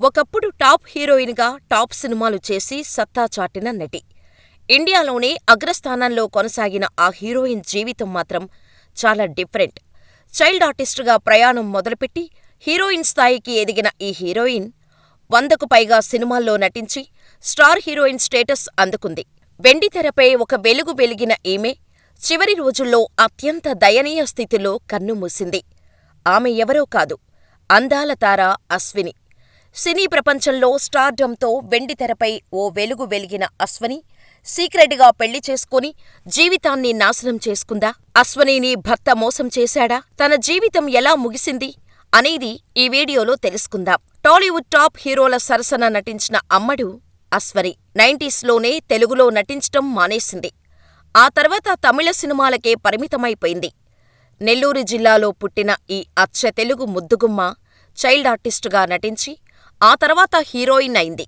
ఒకప్పుడు టాప్ హీరోయిన్గా టాప్ సినిమాలు చేసి సత్తా చాటిన నటి. ఇండియాలోనే అగ్రస్థానంలో కొనసాగిన ఆ హీరోయిన్ జీవితం మాత్రం చాలా డిఫరెంట్. చైల్డ్ ఆర్టిస్టుగా ప్రయాణం మొదలుపెట్టి హీరోయిన్ స్థాయికి ఎదిగిన ఈ హీరోయిన్ వందకు పైగా సినిమాల్లో నటించి స్టార్ హీరోయిన్ స్టేటస్ అందుకుంది. వెండితెరపై ఒక వెలుగు వెలిగిన ఈమె చివరి రోజుల్లో అత్యంత దయనీయ స్థితిలో కన్నుమూసింది. ఆమె ఎవరో కాదు, అందాల తార అశ్విని. సినీ ప్రపంచంలో స్టార్డమ్తో వెండితెరపై ఓ వెలుగు వెలిగిన అశ్వని సీక్రెట్గా పెళ్ళి చేసుకుని జీవితాన్ని నాశనం చేసుకుందా? అశ్వనీని భర్త మోసం చేశాడా? తన జీవితం ఎలా ముగిసింది? అనేది ఈ వీడియోలో తెలుసుకుందాం. టాలీవుడ్ టాప్ హీరోల సరసన నటించిన అమ్మడు అశ్వని. నైంటీస్లోనే తెలుగులో నటించటం మానేసింది. ఆ తర్వాత తమిళ సినిమాలకే పరిమితమైపోయింది. నెల్లూరు జిల్లాలో పుట్టిన ఈ అచ్చ తెలుగు ముద్దుగుమ్మ చైల్డ్ ఆర్టిస్టుగా నటించి ఆ తర్వాత హీరోయిన్ అయింది.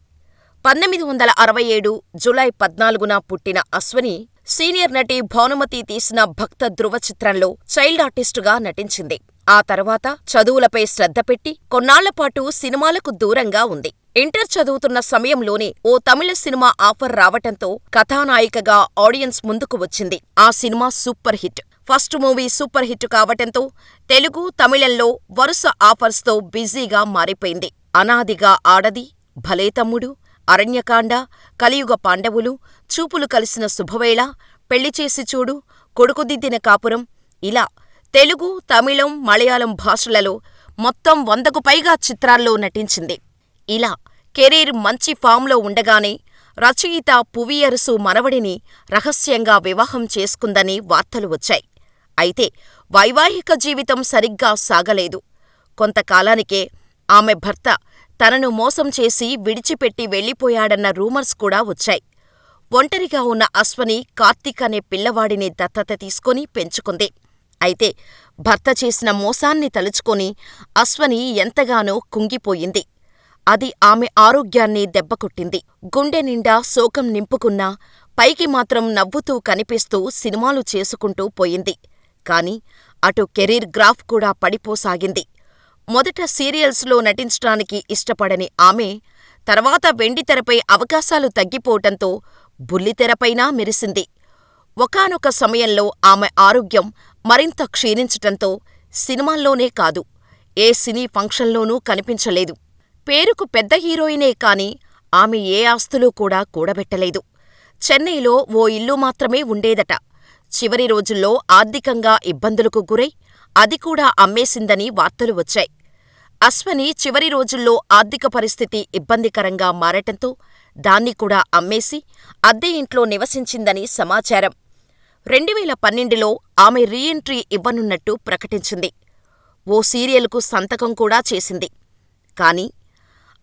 పంతొమ్మిది వందల అరవై ఏడు జూలై పద్నాలుగున పుట్టిన అశ్వని సీనియర్ నటి భానుమతి తీసిన భక్త ధృవ చిత్రంలో చైల్డ్ ఆర్టిస్టుగా నటించింది. ఆ తర్వాత చదువులపై శ్రద్ధ పెట్టి కొన్నాళ్ళపాటు సినిమాలకు దూరంగా ఉంది. ఇంటర్ చదువుతున్న సమయంలోనే ఓ తమిళ సినిమా ఆఫర్ రావటంతో కథానాయికగా ఆడియన్స్ ముందుకు వచ్చింది. ఆ cinema super hit. First movie super hit కావటంతో తెలుగు, తమిళంలో వరుస ఆఫర్స్తో బిజీగా మారిపోయింది. అనాదిగా ఆడది, భలే తమ్ముడు, అరణ్యకాండ, కలియుగ పాండవులు, చూపులు కలిసిన శుభవేళ, పెళ్ళిచేసి చూడు, కొడుకుదిద్దిన కాపురం ఇలా తెలుగు, తమిళం, మలయాళం భాషలలో మొత్తం వందకు పైగా చిత్రాల్లో నటించింది. ఇలా కెరీర్ మంచి ఫామ్లో ఉండగానే రచయిత పువియరసు మనవడిని రహస్యంగా వివాహం చేసుకుందని వార్తలు వచ్చాయి. అయితే వైవాహిక జీవితం సరిగ్గా సాగలేదు. కొంతకాలానికే ఆమె భర్త తనను మోసం చేసి విడిచిపెట్టి వెళ్ళిపోయాడన్న రూమర్స్ కూడా వచ్చాయి. ఒంటరిగా ఉన్న అశ్వని కార్తీక్ అనే పిల్లవాడిని దత్తత తీసుకొని పెంచుకుంది. అయితే భర్త చేసిన మోసాన్ని తలుచుకొని అశ్వని ఎంతగానో కుంగిపోయింది. అది ఆమె ఆరోగ్యాన్ని దెబ్బకొట్టింది. గుండె నిండా శోకం నింపుకున్నా పైకి మాత్రం నవ్వుతూ కనిపిస్తూ సినిమాలు చేసుకుంటూ పోయింది. కాని అటు కెరీర్ గ్రాఫ్ కూడా పడిపోసాగింది. మొదట సీరియల్స్లో నటించటానికి ఇష్టపడని ఆమె తర్వాత వెండితెరపై అవకాశాలు తగ్గిపోవటంతో బుల్లితెరపైనా మెరిసింది. ఒకానొక సమయంలో ఆమె ఆరోగ్యం మరింత క్షీణించటంతో సినిమాల్లోనే కాదు, ఏ సినీ ఫంక్షన్లోనూ కనిపించలేదు. పేరుకు పెద్ద హీరోయినే కాని ఆమె ఏ ఆస్తులూ కూడా కూడబెట్టలేదు. చెన్నైలో ఓ ఇల్లు మాత్రమే ఉండేదట. చివరి రోజుల్లో ఆర్థికంగా ఇబ్బందులకు గురై అది కూడా అమ్మేసిందని వార్తలు వచ్చాయి. అశ్వని చివరి రోజుల్లో ఆర్థిక పరిస్థితి ఇబ్బందికరంగా మారటంతో దాన్ని కూడా అమ్మేసి అద్దె ఇంట్లో నివసించిందని సమాచారం. రెండువేల పన్నెండులో ఆమె రీ ఎంట్రీ ఇవ్వనున్నట్టు ప్రకటించింది. ఓ సీరియల్కు సంతకం కూడా చేసింది. కాని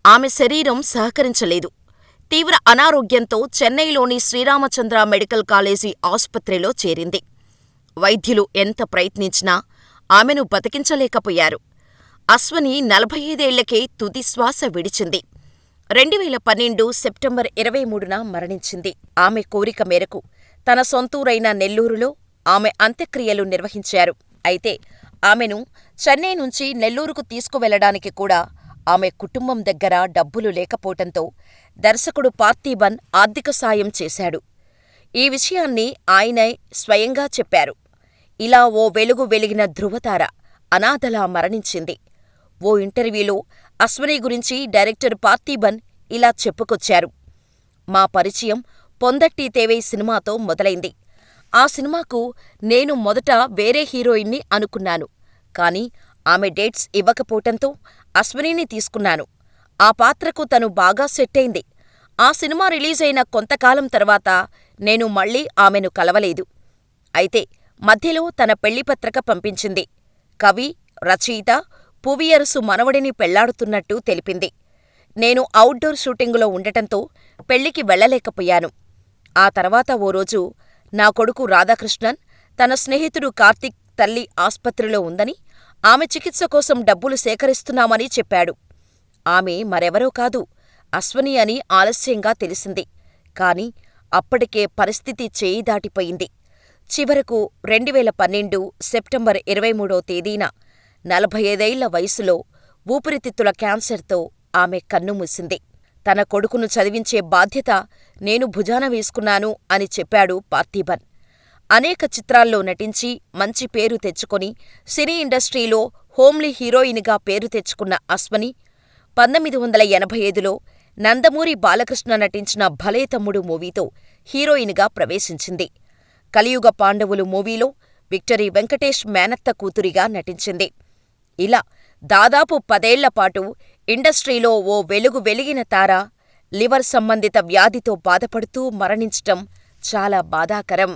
ఆమె శరీరం సహకరించలేదు. తీవ్ర అనారోగ్యంతో చెన్నైలోని శ్రీరామచంద్ర మెడికల్ కాలేజీ ఆసుపత్రిలో చేరింది. వైద్యులు ఎంత ప్రయత్నించినా ఆమెను బతికించలేకపోయారు. అశ్వని నలభై ఐదేళ్ళకే తుది శ్వాస విడిచింది. రెండువేల పన్నెండు సెప్టెంబర్ ఇరవై మూడున మరణించింది. ఆమె కోరిక మేరకు తన సొంతూరైన నెల్లూరులో ఆమె అంత్యక్రియలు నిర్వహించారు. అయితే ఆమెను చెన్నై నుంచి నెల్లూరుకు తీసుకువెళ్ళడానికి కూడా ఆమె కుటుంబం దగ్గర డబ్బులు లేకపోవటంతో దర్శకుడు పార్థిబన్ ఆర్థిక సాయం చేశాడు. ఈ విషయాన్ని ఆయనే స్వయంగా చెప్పారు. ఇలా ఓ వెలుగు వెలిగిన ధృవతార అనాథలా మరణించింది. ఓ ఇంటర్వ్యూలో అశ్వని గురించి డైరెక్టర్ పార్థీబన్ ఇలా చెప్పుకొచ్చారు. మా పరిచయం పొందట్టి తేవే సినిమాతో మొదలైంది. ఆ సినిమాకు నేను మొదట వేరే హీరోయిన్ని అనుకున్నాను. కాని ఆమె డేట్స్ ఇవ్వకపోవటంతో అశ్వనిని తీసుకున్నాను. ఆ పాత్రకు తను బాగా సెట్టయింది. ఆ సినిమా రిలీజైన కొంతకాలం తర్వాత నేను మళ్ళీ ఆమెను కలవలేదు. అయితే మధ్యలో తన పెళ్ళిపత్రిక పంపించింది. కవి, రచయిత పువియరసు మనవడిని పెళ్ళాడుతున్నట్టు తెలిపింది. నేను ఔట్డోర్ షూటింగులో ఉండటంతో పెళ్ళికి వెళ్ళలేకపోయాను. ఆ తర్వాత ఓ రోజు నా కొడుకు రాధాకృష్ణన్ తన స్నేహితుడు కార్తీక్ తల్లి ఆస్పత్రిలో ఉందని, ఆమె చికిత్స కోసం డబ్బులు సేకరిస్తున్నామని చెప్పాడు. ఆమె మరెవరో కాదు, అశ్వని అని ఆలస్యంగా తెలిసింది. కాని అప్పటికే పరిస్థితి చేయి దాటిపోయింది. చివరకు రెండువేల పన్నెండు సెప్టెంబర్ ఇరవై మూడో తేదీన నలభై ఐదేళ్ళ వయసులో ఊపిరితిత్తుల క్యాన్సర్తో ఆమె కన్నుమూసింది. తన కొడుకును చదివించే బాధ్యత నేను భుజాన వేసుకున్నాను అని చెప్పాడు పార్థిబన్. అనేక చిత్రాల్లో నటించి మంచి పేరు తెచ్చుకొని సినీ ఇండస్ట్రీలో హోమ్లీ హీరోయిన్గా పేరు తెచ్చుకున్న అశ్వని పంతొమ్మిది వందల ఎనభై ఐదులో నందమూరి బాలకృష్ణ నటించిన భలే తమ్ముడు మూవీతో హీరోయిన్గా ప్రవేశించింది. కలియుగ పాండవులు మూవీలో విక్టరీ వెంకటేష్ మేనత్త కూతురిగా నటించింది. ఇలా దాదాపు పదేళ్ళపాటు ఇండస్ట్రీలో ఓ వెలుగు వెలిగిన తార లివర్ సంబంధిత వ్యాధితో బాధపడుతూ మరణించటం చాలా బాధాకరం.